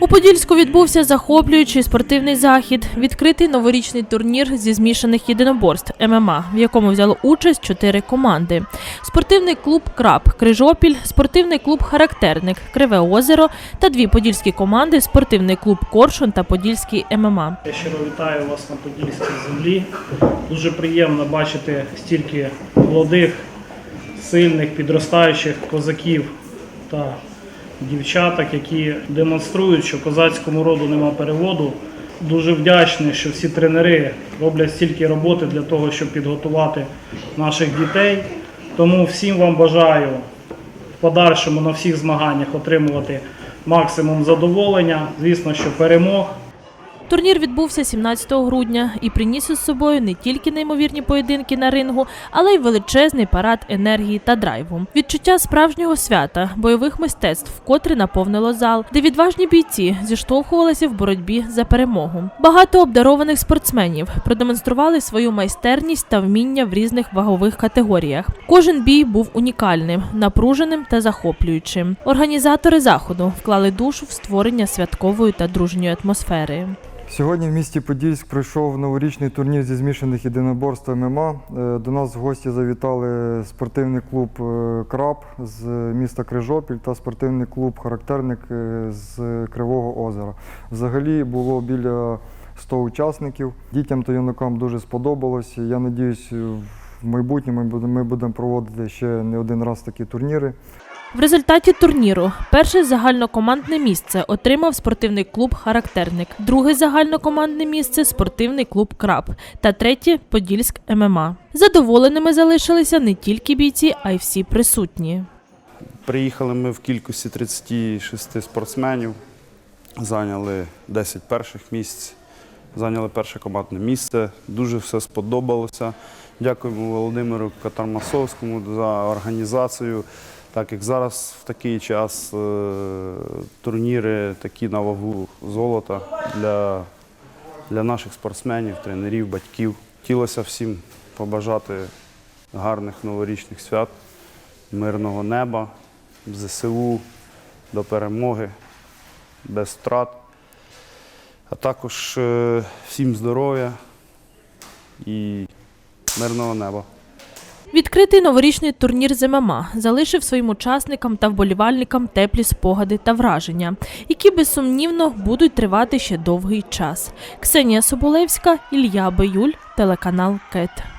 У Подільську відбувся захоплюючий спортивний захід, відкритий новорічний турнір зі змішаних єдиноборств ММА, в якому взяло участь чотири команди: спортивний клуб Краб Крижопіль, спортивний клуб Характерник Криве Озеро та дві подільські команди спортивний клуб Коршун та Подільський ММА. Я щиро вітаю вас на Подільській землі. Дуже приємно бачити стільки молодих, сильних, підростаючих козаків та дівчаток, які демонструють, що козацькому роду нема переводу. Дуже вдячний, що всі тренери роблять стільки роботи для того, щоб підготувати наших дітей. Тому всім вам бажаю в подальшому на всіх змаганнях отримувати максимум задоволення. Звісно, що перемог. Турнір відбувся 17 грудня і приніс із собою не тільки неймовірні поєдинки на рингу, але й величезний парад енергії та драйву. Відчуття справжнього свята, бойових мистецтв вкотре наповнило зал, де відважні бійці зіштовхувалися в боротьбі за перемогу. Багато обдарованих спортсменів продемонстрували свою майстерність та вміння в різних вагових категоріях. Кожен бій був унікальним, напруженим та захоплюючим. Організатори заходу вклали душу в створення святкової та дружньої атмосфери. Сьогодні в місті Подільськ пройшов новорічний турнір зі змішаних єдиноборств ММА. Е, До нас в гості завітали спортивний клуб е, Краб з міста Крижопіль та спортивний клуб Характерник е, з Кривого Озера. Взагалі було біля 100 учасників. Дітям та юнакам дуже сподобалось. Я надіюсь, в майбутньому ми будемо проводити ще не один раз такі турніри. В результаті турніру перше загальнокомандне місце отримав спортивний клуб Характерник, друге загальнокомандне місце спортивний клуб Краб та третє Подільськ ММА. Задоволеними залишилися не тільки бійці, а й всі присутні. Приїхали ми в кількості 36 спортсменів, зайняли 10 перших місць, зайняли перше командне місце. Дуже все сподобалося. Дякуємо Володимиру Катармасовському за організацію. Так як зараз в такий час е, турніри такі на вагу золота для, для наших спортсменів, тренерів, батьків. Хотілося всім побажати гарних новорічних свят, мирного неба, ЗСУ до перемоги, без втрат. А також е, всім здоров'я і мирного неба. Відкритий новорічний турнір з залишив своїм учасникам та вболівальникам теплі спогади та враження, які безсумнівно будуть тривати ще довгий час. Ксенія Соболевська, Ілля Биюль, телеканал КЕТ.